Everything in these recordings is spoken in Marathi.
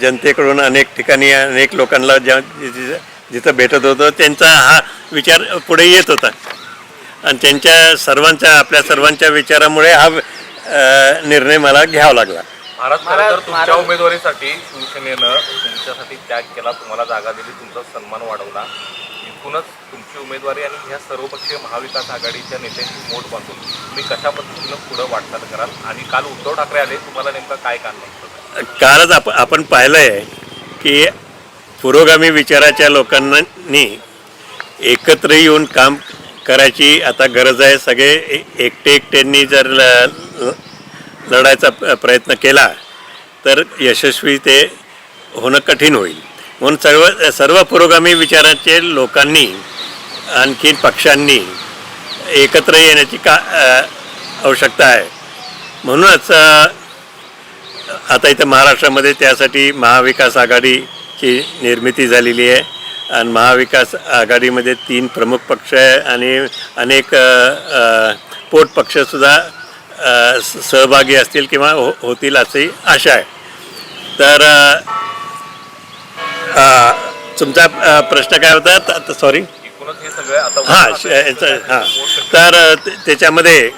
जनतेकडून अनेक ठिकाणी अनेक लोकांना ज्या जिथं- भेटत होतो त्यांचा हा विचार पुढे येत होता. आणि त्यांच्या सर्वांच्या आपल्या सर्वांच्या विचारामुळे हा निर्णय मला घ्यावा लागला. महाराज खरं तर तुमच्या उमेदवारीसाठी शिवसेनेनं तुमच्यासाठी त्याग केला तुम्हाला जागा दिली तुमचा सन्मान वाढवला. इथूनच तुमची उमेदवारी आणि ह्या सर्वपक्षीय महाविकास आघाडीच्या नेत्यांची मोठ बांधून तुम्ही कशा पद्धतीनं पुढं वाटचाल कराल? आणि काल उद्धव ठाकरे आले तुम्हाला नेमका काय कारण होतं कालच आप आपण पाहिलं आहे की पुरोगामी विचाराच्या लोकांनी एकत्र येऊन काम करायची आता गरज आहे. सगळे एकटे एकट्यांनी जर ल- लढायचा प्रयत्न केला तर यशस्वी ते होणं कठीण होईल. म्हणून सर्व सर्व पुरोगामी विचाराचे लोकांनी आणखीन पक्षांनी एकत्र येण्याची का आवश्यकता आहे. म्हणूनच आता इथं महाराष्ट्रामध्ये त्यासाठी महाविकास आघाडीची निर्मिती झालेली आहे. आणि महाविकास आघाडीमध्ये तीन प्रमुख पक्ष आहे आणि अनेक पोटपक्षसुद्धा पोट पक्षसुद्धा स- सहभागी असतील किंवा हो होतील अशी आशा आहे. तर तुमचा प्रश्न काय होता? सॉरी हां श- हां. तर त्याच्यामध्ये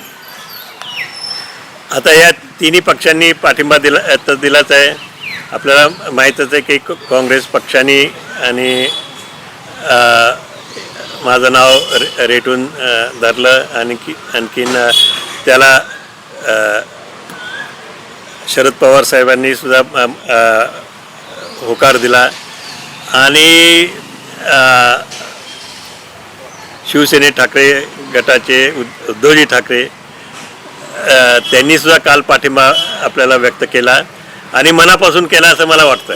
आता या तिन्ही पक्षांनी पाठिंबा दिला तर दिलाच आहे. आपल्याला माहीतच आहे की क- काँग्रेस पक्षाने आणि माझं नाव रे रेटून धरलं आणखी आणखीन त्याला शरद पवार साहेबांनी सुद्धा होकार दिला. आणि शिवसेने ठाकरे गटाचे उद्धवजी ठाकरे त्यांनीसुद्धा काल पाठिंबा आपल्याला व्यक्त केला आणि मनापासून केला असं मला वाटतं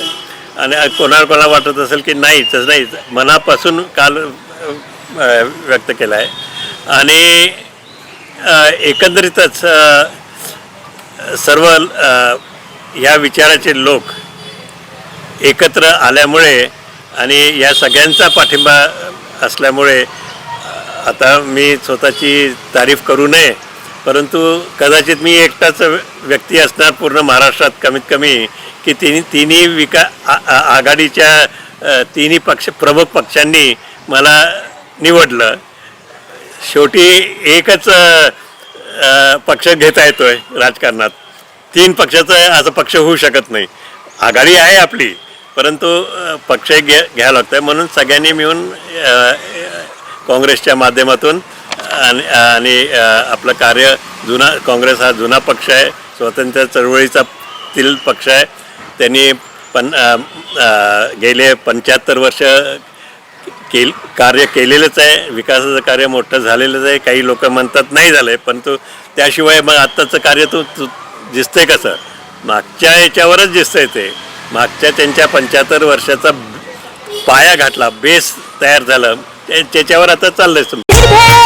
आणि कोणाला कोणाला वाटत असेल की नाही तसं नाही मनापासून काल व्यक्त केला आहे आणि एकंदरीतच सर्व ह्या या विचाराचे लोक एकत्र आल्यामुळे आणि या सगळ्यांचा पाठिंबा असल्यामुळे आता मी स्वतःची तारीफ करू नये. परंतु कदाचित मी एकटाच व्यक्ती असणार पूर्ण महाराष्ट्रात कमीत कमी की तिन्ही तिन्ही विका आघाडीच्या तिन्ही पक्ष प्रमुख पक्षांनी मला निवडलं. शेवटी एकच पक्ष घेता येतोय राजकारणात. तीन पक्षाचं असं पक्ष होऊ शकत नाही. आघाडी आहे आपली परंतु पक्ष घ्या घ्यायला लागतं म्हणून सगळ्यांनी मिळून काँग्रेसच्या माध्यमातून आणि आणि आपलं कार्य जुना काँग्रेस हा जुना पक्ष आहे स्वातंत्र्य चळवळीचा तील पक्ष आहे. त्यांनी पण गेले पंच्याहत्तर वर्ष केल कार्य केलेलंच आहे विकासाचं कार्य मोठं झालेलंच आहे काही लोक म्हणतात नाही झालं आहे परंतु त्याशिवाय मग आत्ताचं कार्य तू तू दिसतंय कसं? मागच्या याच्यावरच दिसतंय ते. मागच्या त्यांच्या पंच्याहत्तर वर्षाचा पाया घातला बेस तयार झालं ते- त्याच्यावर आता चाललंय तुम्ही.